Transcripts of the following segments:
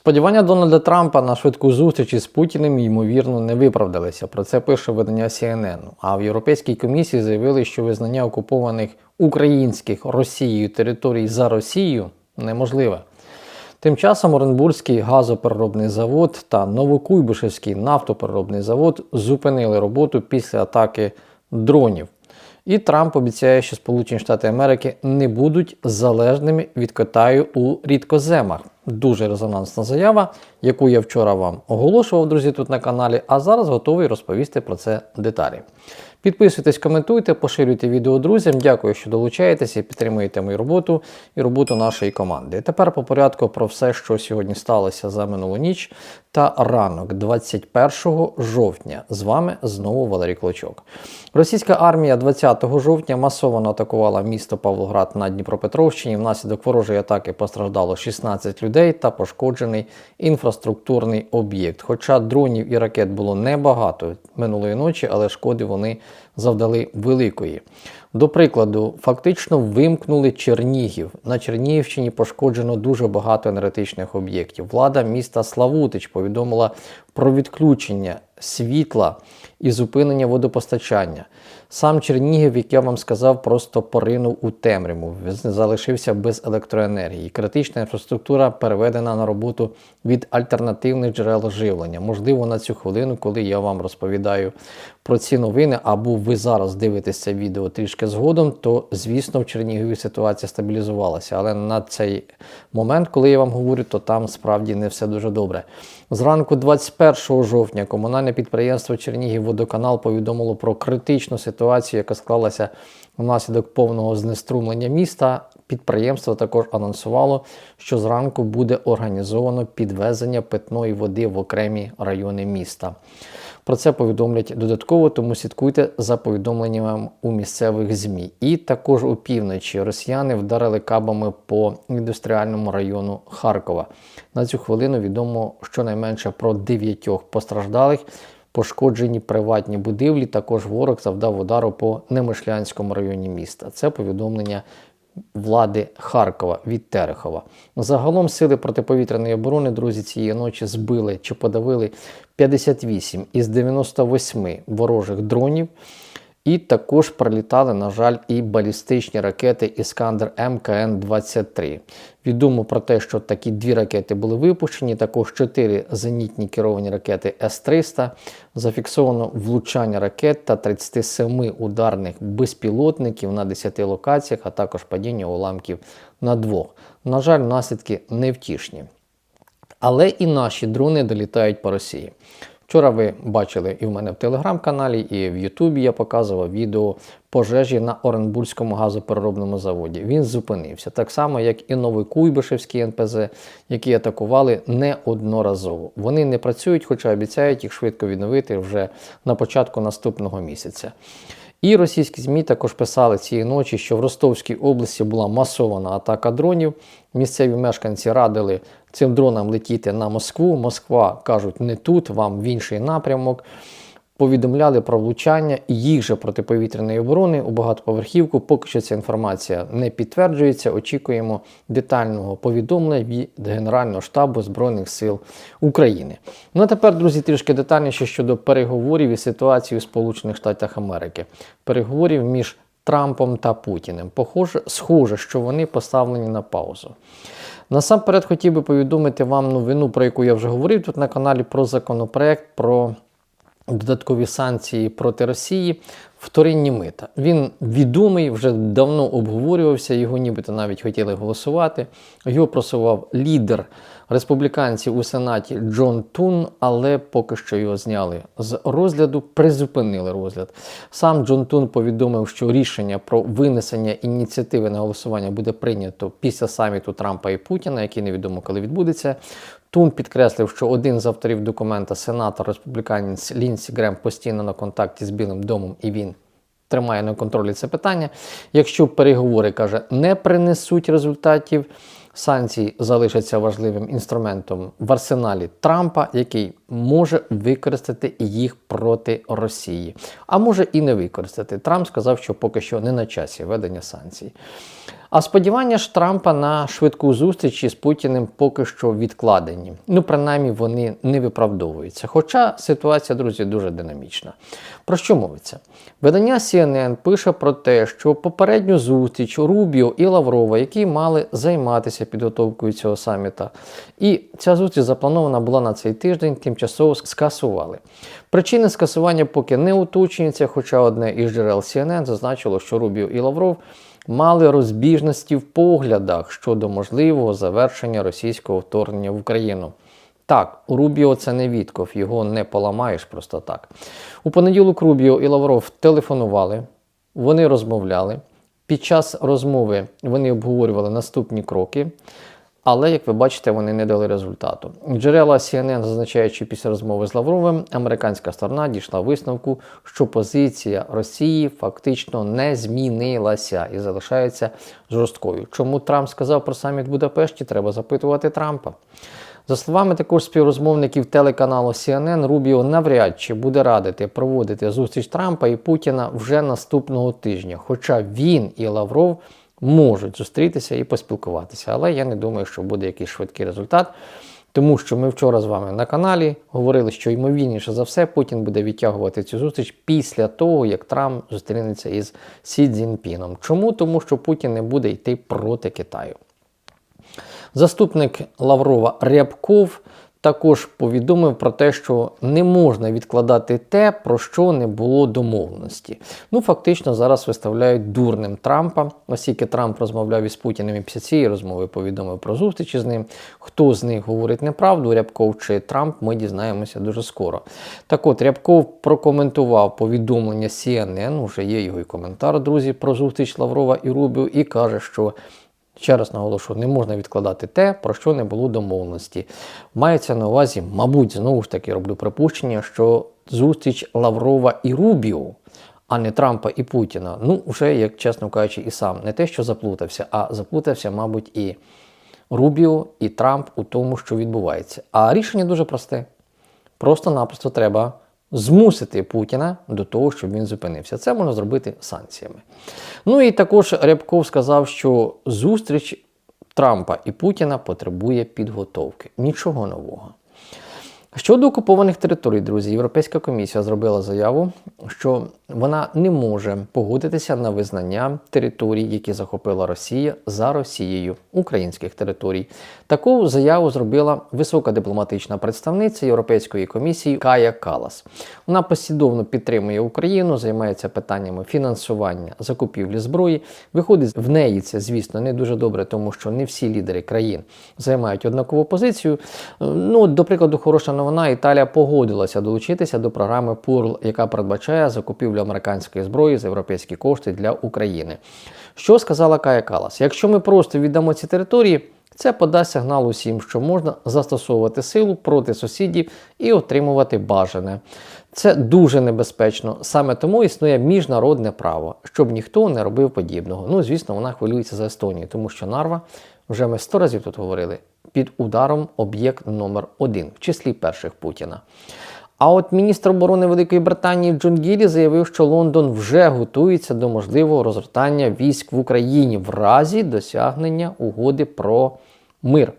Сподівання Дональда Трампа на швидку зустріч із Путіним ймовірно не виправдалися. Про це пише видання CNN. А в Європейській комісії заявили, що визнання окупованих українських Росією територій за Росію неможливе. Тим часом Оренбурзький газопереробний завод та Новокуйбишевський нафтопереробний завод зупинили роботу після атаки дронів. І Трамп обіцяє, що Сполучені Штати Америки не будуть залежними від Китаю у рідкоземах. Дуже резонансна заява, яку я вчора вам оголошував, друзі, тут на каналі, а зараз готовий розповісти про це деталі. Підписуйтесь, коментуйте, поширюйте відео друзям. Дякую, що долучаєтеся і підтримуєте мою роботу і роботу нашої команди. Тепер по порядку про все, що сьогодні сталося за минулу ніч та ранок 21 жовтня. З вами знову Валерій Клочок. Російська армія 20 жовтня масово атакувала місто Павлоград на Дніпропетровщині. Внаслідок ворожої атаки постраждало 16 людей та пошкоджений інфраструктурний об'єкт. Хоча дронів і ракет було небагато минулої ночі, але шкоди вони завдали великої. До прикладу, фактично вимкнули Чернігів. На Чернігівщині пошкоджено дуже багато енергетичних об'єктів. Влада міста Славутич повідомила про відключення світла і зупинення водопостачання. Сам Чернігів, як я вам сказав, просто поринув у темряву, залишився без електроенергії. Критична інфраструктура переведена на роботу від альтернативних джерел живлення. Можливо, на цю хвилину, коли я вам розповідаю про ці новини, або ви зараз дивитесь це відео трішки згодом, то звісно в Чернігові ситуація стабілізувалася. Але на цей момент, коли я вам говорю, то там справді не все дуже добре. Зранку 21 жовтня комунальне підприємство Чернігів-Водоканал повідомило про критичну ситуацію, яка склалася внаслідок повного знеструмлення міста. Підприємство також анонсувало, що зранку буде організовано підвезення питної води в окремі райони міста. Про це повідомлять додатково, тому слідкуйте за повідомленнями у місцевих ЗМІ. І також у півночі росіяни вдарили кабами по індустріальному району Харкова. На цю хвилину відомо щонайменше про дев'ятьох постраждалих. Пошкоджені приватні будівлі. Також ворог завдав удару по Немишлянському районі міста. Це повідомлення влади Харкова від Терехова. Загалом сили протиповітряної оборони, друзі, цієї ночі збили чи подавили 58 із 98 ворожих дронів. І також прилітали, на жаль, і балістичні ракети Іскандер МКН-23. Відомо про те, що такі дві ракети були випущені, також чотири зенітні керовані ракети С-300. Зафіксовано влучання ракет та 37 ударних безпілотників на 10 локаціях, а також падіння уламків на двох. На жаль, наслідки невтішні. Але і наші дрони долітають по Росії. Вчора ви бачили і в мене в телеграм-каналі, і в Ютубі я показував відео пожежі на Оренбурзькому газопереробному заводі. Він зупинився, так само, як і Новий Куйбишевський НПЗ, які атакували неодноразово. Вони не працюють, хоча обіцяють їх швидко відновити вже на початку наступного місяця. І російські ЗМІ також писали цієї ночі, що в Ростовській області була масована атака дронів. Місцеві мешканці радили цим дронам летіти на Москву. Москва кажуть, не тут, вам в інший напрямок. Повідомляли про влучання їх же протиповітряної оборони у багатоповерхівку. Поки що ця інформація не підтверджується. Очікуємо детального повідомлення від Генерального штабу Збройних сил України. Ну а тепер, друзі, трішки детальніше щодо переговорів і ситуації у Сполучених Штатах Америки. Переговорів між Трампом та Путіним. Похоже, схоже, що вони поставлені на паузу. Насамперед хотів би повідомити вам новину, про яку я вже говорив тут на каналі, про законопроект, про додаткові санкції проти Росії, вторинні мита. Він відомий, вже давно обговорювався, його нібито навіть хотіли голосувати. Його просував лідер республіканців у Сенаті Джон Тун, але поки що його зняли з розгляду, призупинили розгляд. Сам Джон Тун повідомив, що рішення про винесення ініціативи на голосування буде прийнято після саміту Трампа і Путіна, який невідомо коли відбудеться. Тун підкреслив, що один з авторів документа, сенатор республіканець Лінсі Грем, постійно на контакті з Білим домом, і він тримає на контролі це питання. Якщо переговори каже не принесуть результатів, санкції залишаться важливим інструментом в арсеналі Трампа, який може використати їх проти Росії, а може і не використати. Трамп сказав, що поки що не на часі ведення санкцій. А сподівання ж Трампа на швидку зустріч із Путіним поки що відкладені. Ну, принаймні, вони не виправдовуються. Хоча ситуація, друзі, дуже динамічна. Про що мовиться? Видання CNN пише про те, що попередню зустріч Рубіо і Лаврова, які мали займатися підготовкою цього саміта, і ця зустріч запланована була на цей тиждень, тимчасово скасували. Причини скасування поки не уточнюються, хоча одне із джерел CNN зазначило, що Рубіо і Лавров мали розбіжності в поглядах щодо можливого завершення російського вторгнення в Україну. Так, у Рубіо це не Вітков, його не поламаєш просто так. У понеділок Рубіо і Лавров телефонували, вони розмовляли. Під час розмови вони обговорювали наступні кроки, але, як ви бачите, вони не дали результату. Джерела CNN, зазначаючи після розмови з Лавровим, американська сторона дійшла висновку, що позиція Росії фактично не змінилася і залишається жорсткою. Чому Трамп сказав про саміт в Будапешті? Треба запитувати Трампа. За словами також співрозмовників телеканалу CNN, Рубіо навряд чи буде радити проводити зустріч Трампа і Путіна вже наступного тижня. Хоча він і Лавров можуть зустрітися і поспілкуватися. Але я не думаю, що буде якийсь швидкий результат. Тому що ми вчора з вами на каналі говорили, що ймовірніше за все Путін буде відтягувати цю зустріч після того, як Трамп зустрінеться із Сі Цзіньпіном. Чому? Тому що Путін не буде йти проти Китаю. Заступник Лаврова Рябков також повідомив про те, що не можна відкладати те, про що не було домовленості. Ну, фактично, зараз виставляють дурним Трампа, оскільки Трамп розмовляв із Путіним і після цієї розмови повідомив про зустрічі з ним. Хто з них говорить неправду, Рябков чи Трамп, ми дізнаємося дуже скоро. Так от, Рябков прокоментував повідомлення CNN, вже є його і коментар, друзі, про зустріч Лаврова і Рубіо, і каже, що Ще раз наголошую, не можна відкладати те, про що не було домовленості. Мається на увазі, мабуть, знову ж таки роблю припущення, що зустріч Лаврова і Рубіо, а не Трампа і Путіна. Ну, вже, як чесно кажучи, і сам не те, що заплутався, а заплутався, мабуть, і Рубіо, і Трамп у тому, що відбувається. А рішення дуже просте. Просто-напросто треба змусити Путіна до того, щоб він зупинився. Це можна зробити санкціями. Ну і також Рябков сказав, що зустріч Трампа і Путіна потребує підготовки. Нічого нового. Щодо окупованих територій, друзі, Європейська комісія зробила заяву, що вона не може погодитися на визнання територій, які захопила Росія за Росією, українських територій. Таку заяву зробила висока дипломатична представниця Європейської комісії Кая Калас. Вона послідовно підтримує Україну, займається питаннями фінансування закупівлі зброї. Виходить в неї це, звісно, не дуже добре, тому що не всі лідери країн займають однакову позицію. Ну, до прикладу, хороша новина, Італія погодилася долучитися до програми ПУРЛ, яка передбачає закупівлю американської зброї за європейські кошти для України. Що сказала Кая Калас? Якщо ми просто віддамо ці території, це подасть сигнал усім, що можна застосовувати силу проти сусідів і отримувати бажане. Це дуже небезпечно. Саме тому існує міжнародне право, щоб ніхто не робив подібного. Ну, звісно, вона хвилюється за Естонію, тому що Нарва, вже ми сто разів тут говорили, під ударом об'єкт номер один, в числі перших Путіна. А от міністр оборони Великої Британії Джон Гілі заявив, що Лондон вже готується до можливого розгортання військ в Україні в разі досягнення угоди про мир.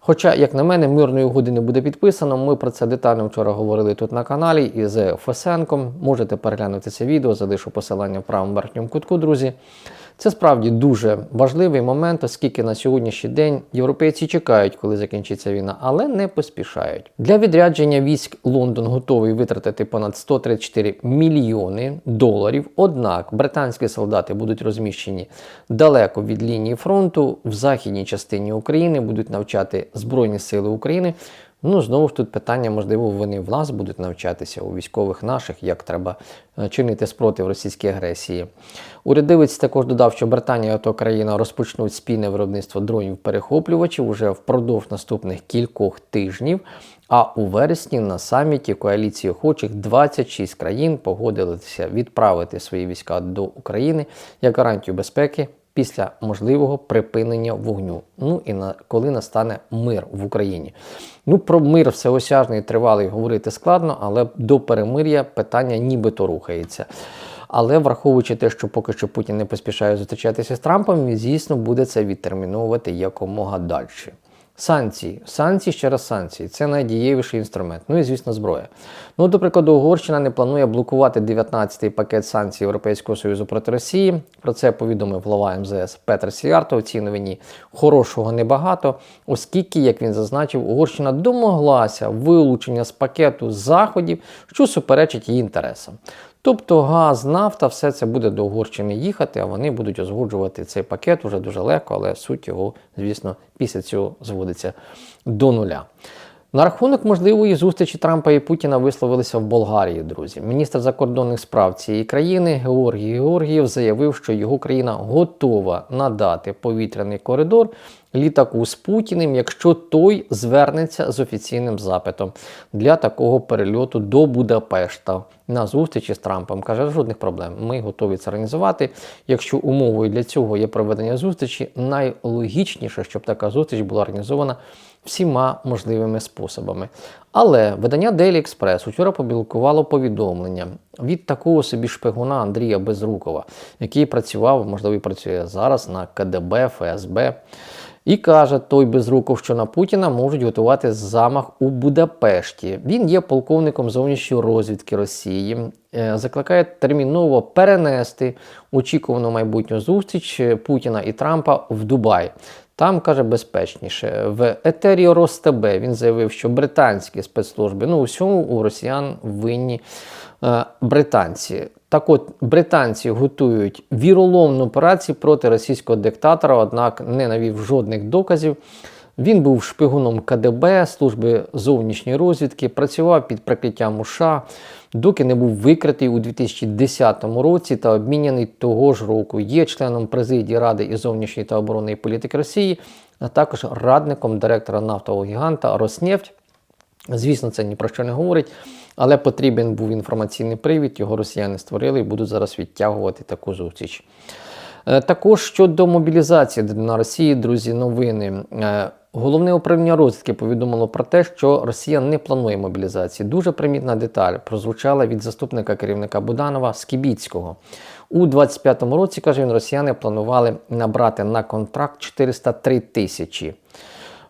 Хоча, як на мене, мирної угоди не буде підписано. Ми про це детально вчора говорили тут на каналі із Фесенком. Можете переглянути це відео, залишу посилання в правому верхньому кутку, друзі. Це справді дуже важливий момент, оскільки на сьогоднішній день європейці чекають, коли закінчиться війна, але не поспішають. Для відрядження військ Лондон готовий витратити понад 134 мільйони доларів. Однак британські солдати будуть розміщені далеко від лінії фронту, в західній частині України будуть навчати Збройні Сили України. Ну, знову ж тут питання, можливо, вони в нас будуть навчатися у військових наших, як треба е, чинити спротив російській агресії. Урядовець також додав, що Британія та країна розпочнуть спільне виробництво дронів-перехоплювачів уже впродовж наступних кількох тижнів. А у вересні на саміті коаліції охочих 26 країн погодилися відправити свої війська до України як гарантію безпеки після можливого припинення вогню. Ну і на коли настане мир в Україні. Ну про мир всеосяжний тривалий говорити складно, але до перемир'я питання нібито рухається. Але враховуючи те, що поки що Путін не поспішає зустрічатися з Трампом, він, звісно, буде це відтерміновувати якомога далі. Санкції, санкції ще раз санкції. Це найдієвіший інструмент. Ну і звісно, зброя. Ну, до прикладу, Угорщина не планує блокувати 19-й пакет санкцій Європейського Союзу проти Росії. Про це повідомив глава МЗС Петр Сіарто. В цій новині хорошого небагато, оскільки, як він зазначив, Угорщина домоглася вилучення з пакету заходів, що суперечить її інтересам. Тобто газ, нафта, все це буде до Угорщини їхати, а вони будуть узгоджувати цей пакет уже дуже легко, але суть його, звісно, після цього зводиться до нуля. На рахунок можливої зустрічі Трампа і Путіна висловилися в Болгарії, друзі. Міністр закордонних справ цієї країни Георгій Георгієв заявив, що його країна готова надати повітряний коридор літаку з Путіним, якщо той звернеться з офіційним запитом для такого перельоту до Будапешта на зустрічі з Трампом. Каже, жодних проблем. Ми готові це організувати. Якщо умовою для цього є проведення зустрічі, найлогічніше, щоб така зустріч була організована всіма можливими способами. Але видання Daily Express вчора опублікувало повідомлення від такого собі шпигуна Андрія Безрукова, який працював, можливо, і працює зараз на КДБ, ФСБ. І каже той Безруков, що на Путіна можуть готувати замах у Будапешті. Він є полковником зовнішньої розвідки Росії. Е, закликає терміново перенести очікувану майбутню зустріч Путіна і Трампа в Дубай. Там каже безпечніше. В етері Ростебе він заявив, що британські спецслужби ну усьому у росіян винні е, британці. Так от британці готують віроломну операцію проти російського диктатора, однак не навів жодних доказів. Він був шпигуном КДБ служби зовнішньої розвідки, працював під прикриттям США, доки не був викритий у 2010 році та обміняний того ж року. Є членом президії Ради із зовнішньої та оборонної політики Росії, а також радником директора нафтового гіганта Роснефть. Звісно, це ні про що не говорить, але потрібен був інформаційний привід, його росіяни створили і будуть зараз відтягувати таку зустріч. Е, також щодо мобілізації на Росії, друзі, новини. Головне управління розвідки повідомило про те, що Росія не планує мобілізації. Дуже примітна деталь прозвучала від заступника керівника Буданова Скібіцького. У 25-му році, каже він, росіяни планували набрати на контракт 403 тисячі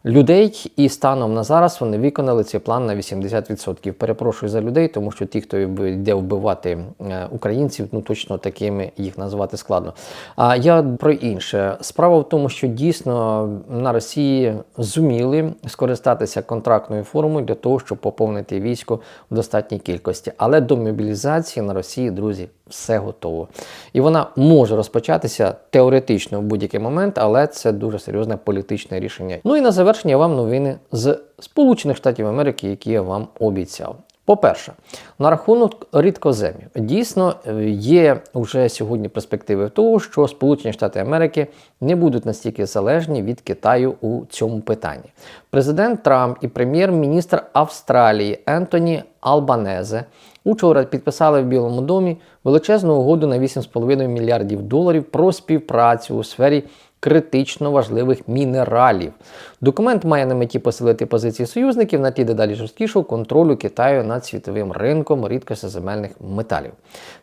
людей, і станом на зараз вони виконали цей план на 80%. Перепрошую за людей, тому що ті, хто йде вбивати е, українців, ну точно такими їх назвати складно. А я про інше. Справа в тому, що дійсно на Росії зуміли скористатися контрактною формою для того, щоб поповнити військо в достатній кількості. Але до мобілізації на Росії, друзі, все готово. І вона може розпочатися теоретично в будь-який момент, але це дуже серйозне політичне рішення. Ну і на завершення вам новини з Сполучених Штатів Америки, які я вам обіцяв. По-перше, на рахунок рідкоземів дійсно є вже сьогодні перспективи того, що Сполучені Штати Америки не будуть настільки залежні від Китаю у цьому питанні. Президент Трамп і прем'єр-міністр Австралії Ентоні Албанезе учора підписали в Білому домі величезну угоду на 8,5 мільярдів доларів про співпрацю у сфері критично важливих мінералів. Документ має на меті посилити позиції союзників на тлі дедалі жорсткішого контролю Китаю над світовим ринком рідкосеземельних металів.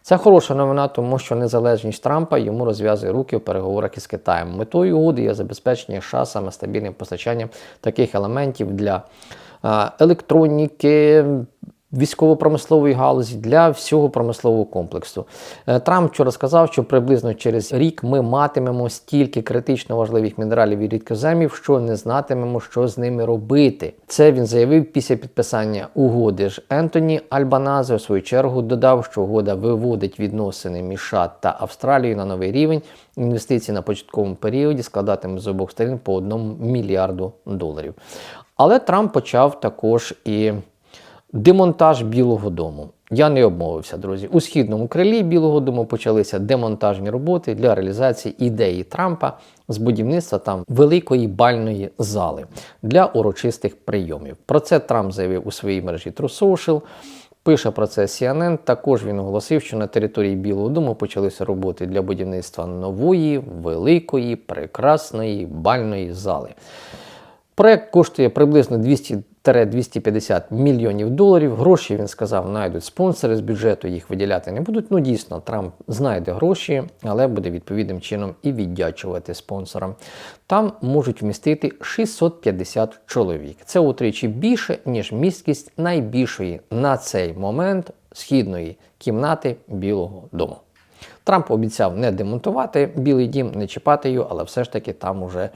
Це хороша новина, тому що незалежність Трампа йому розв'язує руки у переговорах із Китаєм. Метою угоди є забезпечення США саме стабільним постачанням таких елементів для електроніки, військово-промислової галузі для всього промислового комплексу. Е, Трамп вчора сказав, що приблизно через рік ми матимемо стільки критично важливих мінералів і рідкоземів, що не знатимемо, що з ними робити. Це він заявив після підписання угоди ж Ентоні Альбаназе у свою чергу додав, що угода виводить відносини між США та Австралією на новий рівень. Інвестиції на початковому періоді складатимуть з обох сторін по одному мільярду доларів. Але Трамп почав також і Демонтаж Білого Дому. Я не обмовився, друзі. У східному крилі Білого Дому почалися демонтажні роботи для реалізації ідеї Трампа з будівництва там великої бальної зали для урочистих прийомів. Про це Трамп заявив у своїй мережі True Social. Пише про це CNN. Також він оголосив, що на території Білого Дому почалися роботи для будівництва нової, великої, прекрасної бальної зали. Проект коштує приблизно 200 250 мільйонів доларів. Гроші він сказав, знайдуть спонсори з бюджету, їх виділяти не будуть. Ну дійсно, Трамп знайде гроші, але буде відповідним чином і віддячувати спонсорам. Там можуть вмістити 650 чоловік. Це утричі більше ніж місткість найбільшої на цей момент східної кімнати Білого Дому. Трамп обіцяв не демонтувати Білий дім, не чіпати його, але все ж таки там уже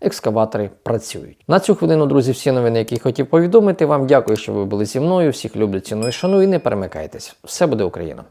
екскаватори працюють. На цю хвилину, друзі, всі новини, які хотів повідомити вам. Дякую, що ви були зі мною. Всіх люблю, ціную, шаную і не перемикайтесь. Все буде Україна!